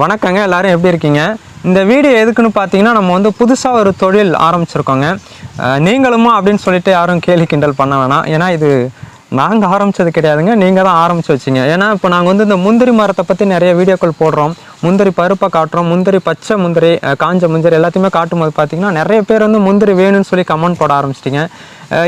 வணக்கங்க எல்லோரும் எப்படி இருக்கீங்க? இந்த வீடியோ எதுக்குன்னு பார்த்தீங்கன்னா நம்ம வந்து புதுசாக ஒரு தொழில் ஆரம்பிச்சிருக்கோங்க. நீங்களுமா அப்படின்னு சொல்லிட்டு யாரும் கேலி கிண்டல் பண்ண வேணாம். ஏன்னா இது நாங்கள் ஆரம்பிச்சது கிடையாதுங்க நீங்கள் தான் ஆரம்பித்து வச்சிங்க. ஏன்னா இப்போ நாங்கள் வந்து இந்த முந்திரி மரத்தை பற்றி நிறைய வீடியோக்கள் போடுறோம். முந்திரி பருப்பை காட்டுறோம் முந்திரி பச்சை முந்திரி காஞ்ச முந்திரி எல்லாத்தையுமே காட்டும்போது பார்த்தீங்கன்னா நிறைய பேர் வந்து முந்திரி வேணும்னு சொல்லி கமெண்ட் போட ஆரம்பிச்சிட்டிங்க.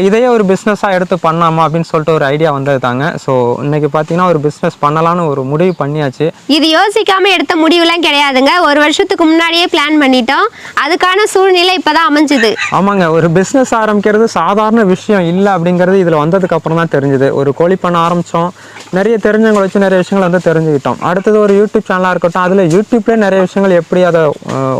இதையே ஒரு பிஸ்னஸாக எடுத்து பண்ணலாமா அப்படின்னு சொல்லிட்டு ஒரு ஐடியா வந்தது தாங்க. ஸோ இன்னைக்கு பார்த்தீங்கன்னா ஒரு பிஸ்னஸ் பண்ணலான்னு ஒரு முடிவு பண்ணியாச்சு. இது யோசிக்காம எடுத்த முடிவுலாம் கிடையாதுங்க. ஒரு வருஷத்துக்கு முன்னாடியே பிளான் பண்ணிட்டோம். அதுக்கான சூழ்நிலை இப்பதான் அமைஞ்சுது. ஆமாங்க ஒரு பிஸ்னஸ் ஆரம்பிக்கிறது சாதாரண விஷயம் இல்லை அப்படிங்கிறது இதில் வந்ததுக்கு அப்புறம் தான் தெரிஞ்சுது. ஒரு கோழி பண்ண ஆரம்பித்தோம் நிறைய தெரிஞ்சவங்களை வச்சு நிறைய விஷயங்கள் வந்து தெரிஞ்சுக்கிட்டோம். அடுத்தது ஒரு யூடியூப் சேனலாக இருக்கட்டும் அதில் யூடியூப்லேயே நிறைய விஷயங்கள் எப்படி அதை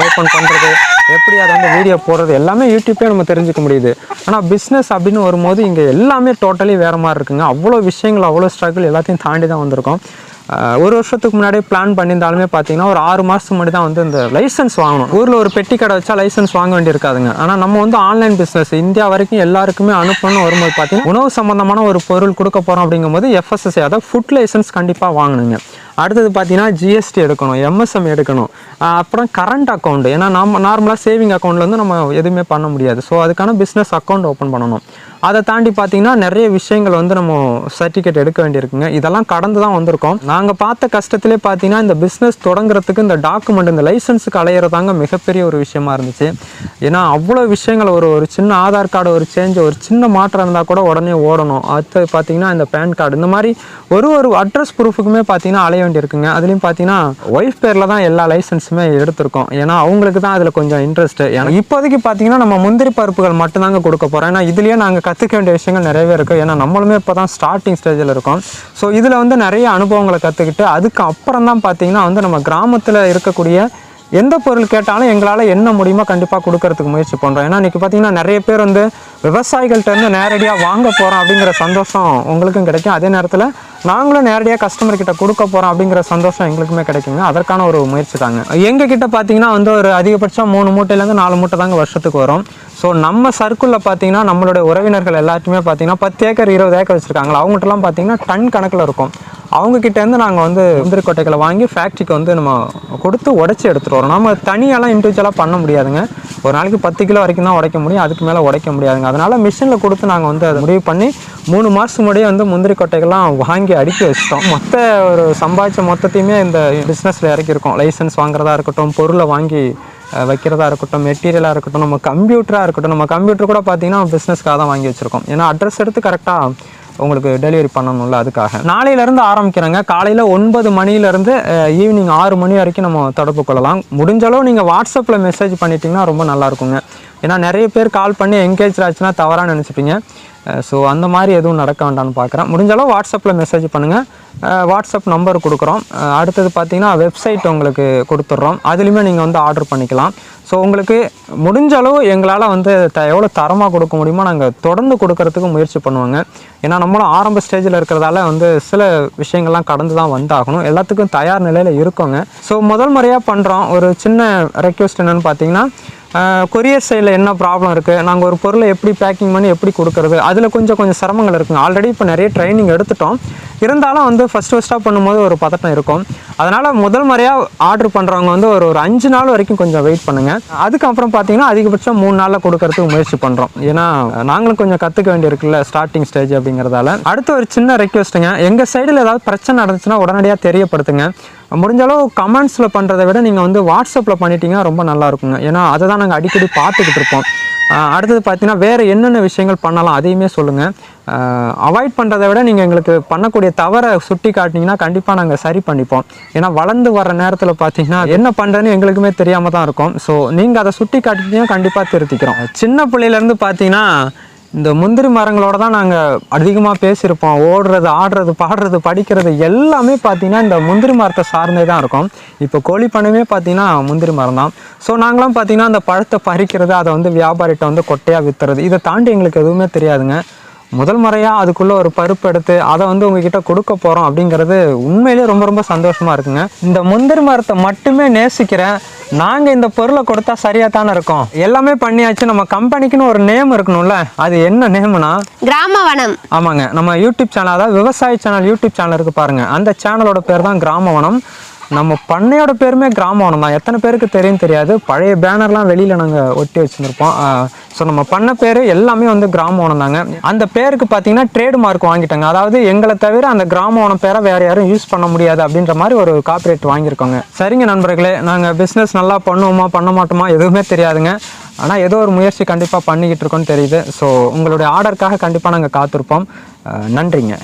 ஓப்பன் பண்ணுறது எப்படி அதை வந்து வீடியோ போடுறது எல்லாமே யூடியூப்லேயே நம்ம தெரிஞ்சுக்க முடியுது. ஆனால் பிஸ்னஸ் அப்படின்னு வரும்போது இங்கே எல்லாமே டோட்டலி வேறு மாதிரி இருக்குங்க. அவ்வளோ விஷயங்கள் அவ்வளோ ஸ்ட்ரகிள் எல்லாத்தையும் தாண்டி தான் வந்திருக்கோம். ஒரு வருஷத்துக்கு முன்னாடியே பிளான் பண்ணியிருந்தாலுமே பார்த்தீங்கன்னா ஒரு ஆறு மாதத்துக்கு முன்னாடி தான் வந்து இந்த லைசன்ஸ் வாங்கணும். ஊரில் ஒரு பெட்டி கடை வச்சா லைசன்ஸ் வாங்க வேண்டியிருக்காதுங்க. ஆனால் நம்ம வந்து ஆன்லைன் பிஸ்னஸ் இந்தியா வரைக்கும் எல்லாருக்குமே அனுப்பணும்னு வரும்போது பார்த்தீங்கன்னா உணவு சம்மந்தமான ஒரு பொருள் கொடுக்க போகிறோம் அப்படிங்கும்போது எஃப்எஸ்எஸ்ஐ அதாவது ஃபுட் லைசன்ஸ் கண்டிப்பாக வாங்கணுங்க. அடுத்தது பார்த்தீங்கன்னா ஜிஎஸ்டி எடுக்கணும் எம்எஸ்எம் எடுக்கணும். அப்புறம் கரண்ட் அக்கௌண்ட் ஏன்னா நம்ம நார்மலாக சேவிங் அக்கௌண்ட்லேருந்து நம்ம எதுவுமே பண்ண முடியாது. ஸோ அதுக்கான பிஸ்னஸ் அக்கௌண்ட் ஓப்பன் பண்ணணும். அதை தாண்டி பார்த்தீங்கன்னா நிறைய விஷயங்கள் வந்து நம்ம சர்டிஃபிகேட் எடுக்க வேண்டியிருக்குங்க. இதெல்லாம் கடந்து தான் வந்திருக்கோம். நாங்கள் பார்த்த கஷ்டத்திலே பார்த்தீங்கன்னா இந்த பிஸ்னஸ் தொடங்குறதுக்கு இந்த டாக்குமெண்ட் இந்த லைசன்ஸுக்கு அலையிறதாங்க மிகப்பெரிய ஒரு விஷயமா இருந்துச்சு. ஏன்னா அவ்வளோ விஷயங்கள் ஒரு ஒரு சின்ன ஆதார் கார்டு ஒரு சேஞ்ச் ஒரு சின்ன மாற்றம் இருந்தால் கூட உடனே ஓடணும். அடுத்து பார்த்தீங்கன்னா இந்த பேன் கார்டு இந்த மாதிரி ஒரு ஒரு அட்ரஸ் ப்ரூஃபுக்குமே பார்த்தீங்கன்னா அலைய வேண்டியிருக்குங்க. அதுலேயும் பார்த்தீங்கன்னா ஒய்ஃப் பேரில் தான் எல்லா லைசன்ஸுமே எடுத்திருக்கோம். ஏன்னா அவங்களுக்கு தான் அதில் கொஞ்சம் இன்ட்ரெஸ்ட் ஏன்னா இப்போதைக்கு பார்த்தீங்கன்னா நம்ம முந்திரி பருப்புகள் மட்டும்தாங்க கொடுக்க போகிறோம் ஏன்னா இதுலேயே நாங்கள் கற்றுக்க வேண்டிய விஷயங்கள் நிறையவே இருக்குது ஏன்னா நம்மளுமே இப்போ தான் ஸ்டார்டிங் ஸ்டேஜில் இருக்கோம். ஸோ இதில் வந்து நிறைய அனுபவங்களை கற்றுக்கிட்டு அதுக்கு அப்புறம் தான் பார்த்தீங்கன்னா வந்து நம்ம கிராமத்தில் இருக்கக்கூடிய எந்த பொருள் கேட்டாலும் எங்களால் என்ன முடியுமோ கண்டிப்பாக கொடுக்கறதுக்கு முயற்சி பண்ணுறோம் ஏன்னா இன்றைக்கி பார்த்தீங்கன்னா நிறைய பேர் வந்து விவசாயிகள்கிட்டருந்து நேரடியாக வாங்க போகிறோம் அப்படிங்கிற சந்தோஷம் உங்களுக்கும் கிடைக்கும். அதே நேரத்தில் நாங்களும் நேரடியாக கஸ்டமர்கிட்ட கொடுக்க போகிறோம் அப்படிங்கிற சந்தோஷம் எங்களுக்குமே கிடைக்குங்க. அதற்கான ஒரு முயற்சி தாங்க எங்கள் கிட்டே பார்த்தீங்கன்னா வந்து ஒரு அதிகபட்சம் மூணு மூட்டையிலேருந்து நாலு மூட்டை தாங்க வருஷத்துக்கு வரும். ஸோ நம்ம சர்க்கிளில் பார்த்தீங்கன்னா நம்மளுடைய உறவினர்கள் எல்லாத்தையுமே பார்த்தீங்கன்னா பத்து ஏக்கர் இருபது ஏக்கர் வச்சுருக்காங்களா? அவங்ககிட்டலாம் பார்த்தீங்கன்னா டன் கணக்கில் இருக்கும். அவங்க நாங்கள் வந்து முந்திரி கொட்டைகளை வாங்கி ஃபேக்ட்ரிக்கு வந்து நம்ம கொடுத்து உடச்சி எடுத்துகிட்டு வரோம். நம்ம தனியெல்லாம் இண்டிவிஜுவலாக பண்ண முடியாதுங்க. ஒரு நாளைக்கு பத்து கிலோ வரைக்கும் தான் உடைக்க முடியும். அதுக்கு மேலே உடைக்க முடியாதுங்க. அதனால் மிஷினில் கொடுத்து நாங்கள் வந்து அதை முடிவு பண்ணி மூணு மாதம் முன்னாடியே வந்து முந்திரி கொட்டைகள்லாம் வாங்கி அடுக்கி வச்சிட்டோம். மொத்த ஒரு சம்பாதிச்ச மொத்தத்தையுமே இந்த பிஸ்னஸில் இறக்கியிருக்கோம். லைசன்ஸ் வாங்குறதா இருக்கட்டும் பொருளை வாங்கி வைக்கிறதா இருக்கட்டும் மெட்டீரியலாக இருக்கட்டும் நம்ம கம்ப்யூட்டராக இருக்கட்டும். நம்ம கம்ப்யூட்டர் கூட பார்த்தீங்கன்னா பிஸ்னஸ்க்காக தான் வாங்கி வச்சுருக்கோம். ஏன்னா அட்ரஸ் எடுத்து கரெக்டாக உங்களுக்கு டெலிவரி பண்ணணும்ல அதுக்காக. நாளையிலேருந்து ஆரம்பிக்கிறேங்க. காலையில் ஒன்பது மணிலேருந்து ஈவினிங் ஆறு மணி வரைக்கும் நம்ம தொடர்பு கொள்ளலாம். முடிஞ்ச அளவு நீங்கள் வாட்ஸ்அப்பில் மெசேஜ் பண்ணிட்டீங்கன்னா ரொம்ப நல்லா இருக்குங்க ஏன்னா நிறைய பேர் கால் பண்ணி என்கேஜ் ஆச்சுன்னா தவறாக நினச்சிப்பீங்க. ஸோ அந்த மாதிரி எதுவும் நடக்க வேண்டாம்னு பார்க்குறேன் முடிஞ்ச அளவு வாட்ஸ்அப்பில் மெசேஜ் பண்ணுங்கள் வாட்ஸ்அப் நம்பர் கொடுக்குறோம். அடுத்தது பார்த்திங்கன்னா வெப்சைட் உங்களுக்கு கொடுத்துட்றோம். அதுலேயுமே நீங்கள் வந்து ஆர்டர் பண்ணிக்கலாம். ஸோ உங்களுக்கு முடிஞ்ச அளவு எங்களால் வந்து த எவ்வளோ தரமாக கொடுக்க முடியுமோ நாங்கள் தொடர்ந்து கொடுக்கறதுக்கு முயற்சி பண்ணுவோங்க. ஏன்னா நம்மளும் ஆரம்ப ஸ்டேஜில் இருக்கிறதால வந்து சில விஷயங்கள்லாம் கடந்து தான் வந்தாகணும். எல்லாத்துக்கும் தயார் நிலையில் இருக்கோங்க. ஸோ முதல் முறையாக பண்ணுறோம் ஒரு சின்ன ரெக்வெஸ்ட் என்னென்னு பார்த்தீங்கன்னா கொரியர் சைடில் என்ன ப்ராப்ளம் இருக்குது நாங்கள் ஒரு பொருளை எப்படி பேக்கிங் பண்ணி எப்படி கொடுக்குறது? அதில் கொஞ்சம் கொஞ்சம் சிரமங்கள் இருக்குங்க. ஆல்ரெடி இப்போ நிறைய ட்ரைனிங் எடுத்துட்டோம். இருந்தாலும் வந்து ஃபஸ்ட் ஃபஸ்ட்டாக பண்ணும்போது ஒரு பதட்டம் இருக்கும். அதனால் முதல் முறையாக ஆர்டர் பண்ணுறவங்க வந்து ஒரு ஒரு அஞ்சு நாள் வரைக்கும் கொஞ்சம் வெயிட் பண்ணுங்கள் அதுக்கப்புறம் பார்த்தீங்கன்னா அதிகபட்சம் மூணு நாளில் கொடுக்கறதுக்கு முயற்சி பண்ணுறோம் ஏன்னா நாங்களும் கொஞ்சம் கற்றுக்க வேண்டியிருக்குல்ல ஸ்டார்டிங் ஸ்டேஜ் அப்படிங்கிறதால. அடுத்து ஒரு சின்ன ரெக்வெஸ்ட்டுங்க எங்கள் சைடில் ஏதாவது பிரச்சனை நடந்துச்சுன்னா உடனடியாக தெரியப்படுத்துங்க. முடிஞ்ச அளவு கமெண்ட்ஸில் பண்ணுறதை விட நீங்கள் வந்து வாட்ஸ்அப்பில் பண்ணிட்டீங்கன்னா ரொம்ப நல்லா இருக்குங்க. ஏன்னா அதை தான் நாங்கள் அடிக்கடி பார்த்துக்கிட்டு இருப்போம். அடுத்தது பார்த்தீங்கன்னா வேறு என்னென்ன விஷயங்கள் பண்ணலாம் அதையுமே சொல்லுங்கள் அவாய்ட் பண்ணுறதை விட நீங்கள் எங்களுக்கு பண்ணக்கூடிய தவறை சுட்டி காட்டினீங்கன்னா கண்டிப்பாக நாங்கள் சரி பண்ணிப்போம். ஏன்னா வளர்ந்து வர நேரத்தில் பார்த்தீங்கன்னா என்ன பண்ணுறேன்னு எங்களுக்குமே தெரியாமல் தான் இருக்கும். ஸோ நீங்கள் அதை சுட்டி காட்டிட்டீங்கன்னா கண்டிப்பாக திருத்திக்கிறோம். சின்ன பிள்ளையிலேருந்து பார்த்தீங்கன்னா இந்த முந்திரி மரங்களோட தான் நாங்கள் அதிகமாக பேசியிருப்போம். ஓடுறது ஆடுறது பாடுறது படிக்கிறது எல்லாமே பார்த்தீங்கன்னா இந்த முந்திரி மரத்தை சார்ந்தே தான் இருக்கும். இப்போ கோழி பண்ணையுமே பார்த்தீங்கன்னா முந்திரி மரம் தான். ஸோ நாங்களாம் பார்த்தீங்கன்னா அந்த பழத்தை பறிக்கிறது அதை வந்து வியாபாரிகிட்ட வந்து கொட்டையாக விற்றுறது இதை தாண்டி எங்களுக்கு எதுவுமே தெரியாதுங்க. முதல் முறையாக அதுக்குள்ளே ஒரு பருப்பு எடுத்து அதை வந்து உங்ககிட்ட கொடுக்க போகிறோம் அப்படிங்கிறது உண்மையிலேயே ரொம்ப ரொம்ப சந்தோஷமாக இருக்குங்க. இந்த முந்திரி மரத்தை மட்டுமே நேசிக்கிறேன் நாங்கள் இந்த பொருளை கொடுத்தா சரியாக தானே இருக்கோம்? எல்லாமே பண்ணியாச்சு நம்ம கம்பெனிக்குன்னு ஒரு நேம் இருக்கணும்ல அது என்ன நேம்னா? கிராம வனம் ஆமாங்க நம்ம யூடியூப் சேனல் அதாவது விவசாய சேனல் யூடியூப் சேனல் இருக்கு பாருங்க. அந்த சேனலோட பேர் தான் கிராமவனம். நம்ம பண்ணையோட பேருமே கிராமவனம் தான் எத்தனை பேருக்கு தெரியும் தெரியாது. பழைய பேனர்லாம் வெளியில் நாங்கள் ஒட்டி வச்சுருப்போம் ஸோ நம்ம பண்ண பேர் எல்லாமே வந்து கிராமவனம் தாங்க. அந்த பேருக்கு பார்த்தீங்கன்னா ட்ரேட் மார்க் வாங்கிட்டாங்க. அதாவது எங்களை தவிர அந்த கிராமவனம் பேரை வேறு யாரும் யூஸ் பண்ண முடியாது அப்படின்ற மாதிரி ஒரு காப்பிரைட் வாங்கியிருக்கோங்க. சரிங்க நண்பர்களே நாங்கள் பிஸ்னஸ் நல்லா பண்ணுவோமா பண்ண மாட்டோமா எதுவுமே தெரியாதுங்க. ஆனால் ஏதோ ஒரு முயற்சி கண்டிப்பாக பண்ணிக்கிட்டு இருக்கோன்னு தெரியுது. ஸோ உங்களுடைய ஆர்டருக்காக கண்டிப்பாக நாங்கள் காத்திருப்போம். நன்றிங்க.